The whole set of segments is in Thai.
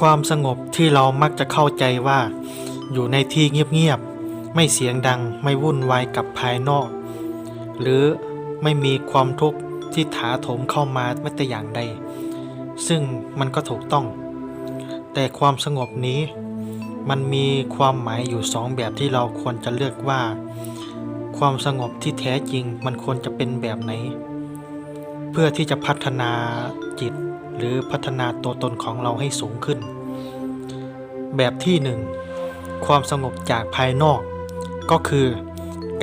ความสงบที่เรามักจะเข้าใจว่า อยู่ในที่เงียบๆไม่เสียงดังไม่วุ่นวายกับภายนอก หรือไม่มีความทุกข์ที่ถาโถมเข้ามาแม้แต่อย่างใด ซึ่งมันก็ถูกต้อง แต่ความสงบนี้มันมีความหมายอยู่สองแบบที่เราควรจะเลือกว่า ความสงบที่แท้จริงมันควรจะเป็นแบบไหน เพื่อที่จะพัฒนาจิต หรือพัฒนาตัวตนของเราให้สูงขึ้น แบบที่หนึ่งความสงบจากภายนอก ก็คือ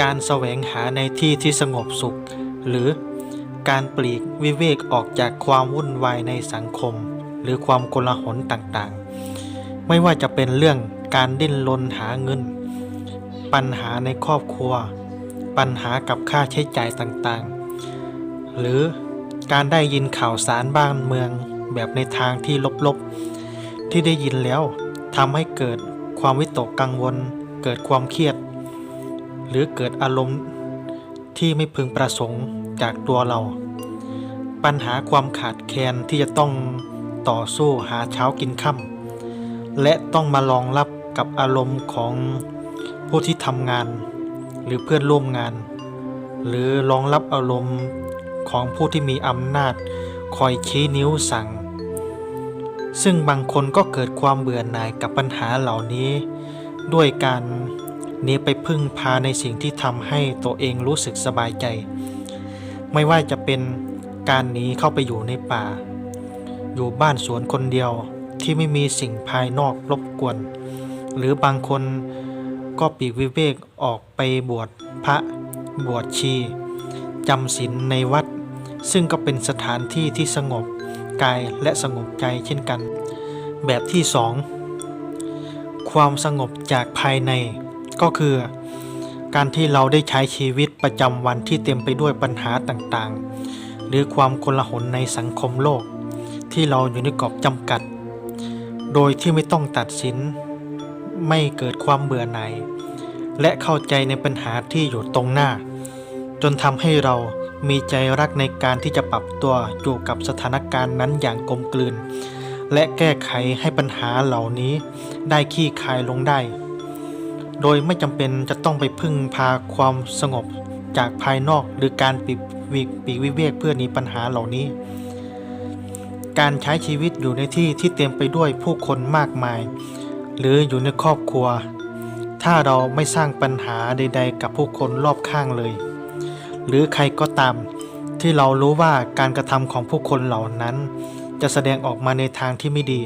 การแสวงหาในที่ที่สงบสุข หรือการปลีกวิเวกออกจากความวุ่นวายในสังคม หรือความโกลาหลต่างๆ ไม่ว่าจะเป็นเรื่องการดิ้นรนหาเงิน ปัญหาในครอบครัว ปัญหากับค่าใช้จ่ายต่างๆ หรือ การได้ยินข่าวสารบ้านเมืองแบบในทางที่ลบๆ ที่ได้ยินแล้วทำให้เกิดความวิตกกังวล เกิดความเครียด หรือเกิดอารมณ์ที่ไม่พึงประสงค์จากตัวเรา ปัญหาความขาดแคลนที่จะต้องต่อสู้หาเช้ากินค่ำและต้องมารองรับกับอารมณ์ของผู้ที่ทำงาน หรือเพื่อนร่วมงาน หรือรองรับอารมณ์ ของผู้ที่มีอำนาจ คอยชี้นิ้วสั่ง ซึ่งบางคนก็เกิดความเบื่อหน่ายกับปัญหาเหล่านี้ ด้วยการหนีไปพึ่งพาในสิ่งที่ทำให้ตัวเองรู้สึกสบายใจ ไม่ว่าจะเป็นการหนีเข้าไปอยู่ในป่า อยู่บ้านสวนคนเดียวที่ไม่มีสิ่งภายนอกรบกวน หรือบางคนก็ปีกวิเวกออกไปบวชพระบวชชีจำศีลในวัด ซึ่งก็เป็นสถานที่ที่สงบกายและสงบใจเช่นกัน แบบที่สองความสงบจากภายใน ก็คือ การที่เราได้ใช้ชีวิตประจำวันที่เต็มไปด้วยปัญหาต่างๆ หรือความกลาหลในสังคมโลก ที่เราอยู่ในกรอบจำกัด โดยที่ไม่ต้องตัดสิน ไม่เกิดความเบื่อหน่ายและเข้าใจในปัญหาที่อยู่ตรงหน้า จนทำให้เรา มีใจรักในการที่จะปรับตัวอยู่กับสถานการณ์นั้นอย่างกลมกลืน และแก้ไขให้ปัญหาเหล่านี้ได้คลี่คลายลงได้ โดยไม่จำเป็นจะต้องไปพึ่งพาความสงบจากภายนอกหรือการปีกวิปีกวิเวกเพื่อหนีปัญหาเหล่านี้ การใช้ชีวิตอยู่ในที่ที่เต็มไปด้วยผู้คนมากมาย หรืออยู่ในครอบครัว ถ้าเราไม่สร้างปัญหาใด ๆ กับผู้คนรอบข้างเลย หรือใครก็ตาม ที่เรารู้ว่าการกระทำของผู้คนเหล่านั้น จะแสดงออกมาในทางที่ไม่ดี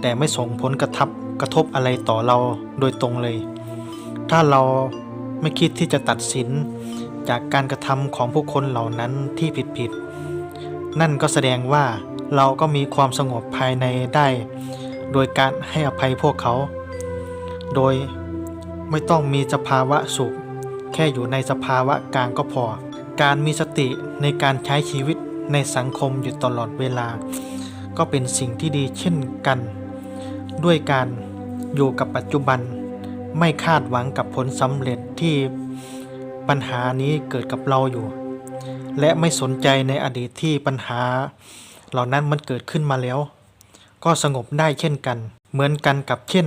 แต่ไม่ส่งผลกระทบกระทบอะไรต่อเราโดยตรงเลย ถ้าเราไม่คิดที่จะตัดสินจากการกระทำของผู้คนเหล่านั้นที่ผิดๆนั่นก็แสดงว่าเราก็มีความสงบภายในได้ โดยการให้อภัยพวกเขา โดยไม่ต้องมีสภาวะสุข แค่อยู่ในสภาวะกลางก็พอ การมีสติในการใช้ชีวิตในสังคมอยู่ตลอดเวลา ก็เป็นสิ่งที่ดีเช่นกัน ด้วยการอยู่กับปัจจุบัน ไม่คาดหวังกับผลสำเร็จที่ปัญหานี้เกิดกับเราอยู่ และไม่สนใจในอดีตที่ปัญหา เหล่านั้นมันเกิดขึ้นมาแล้ว ก็สงบได้เช่นกัน เหมือนกันกับเช่น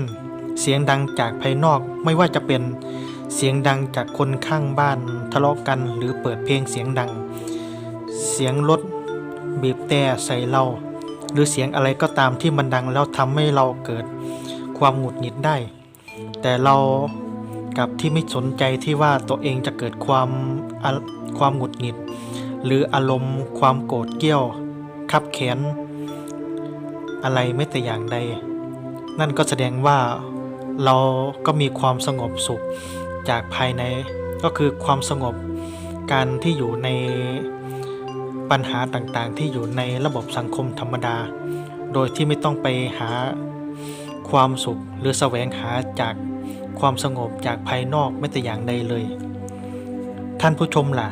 เสียงดังจากภายนอกไม่ว่าจะเป็น เสียงดังจากคนข้างบ้านทะเลาะกันหรือเปิดเพลงเสียงดัง เสียงรถบีบแต่ใส่เรา หรือเสียงอะไรก็ตามที่มันดังแล้วทำให้เราเกิดความหงุดหงิดได้ แต่เรากับที่ไม่สนใจที่ว่าตัวเองจะเกิดความความหงุดหงิด หรืออารมณ์ความโกรธเกี้ยวขับแขน อะไรไม่แต่อย่างใด นั่นก็แสดงว่าเราก็มีความสงบสุข จากภายในก็คือความสงบการที่อยู่ในปัญหาต่างๆ ที่อยู่ในระบบสังคมธรรมดา โดยที่ไม่ต้องไปหาความสุขหรือแสวงหาจากความสงบจากภายนอกไม่แต่อย่างใดเลย ท่านผู้ชมล่ะ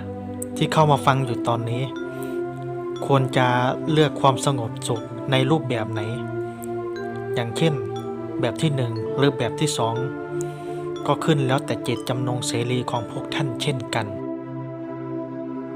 ที่เข้ามาฟังอยู่ตอนนี้ ควรจะเลือกความสงบสุขในรูปแบบไหน อย่างเช่น แบบที่หนึ่งหรือแบบที่สอง ก็ขึ้นแล้วแต่เจตจำนงเสรีของพวกท่านเช่นกัน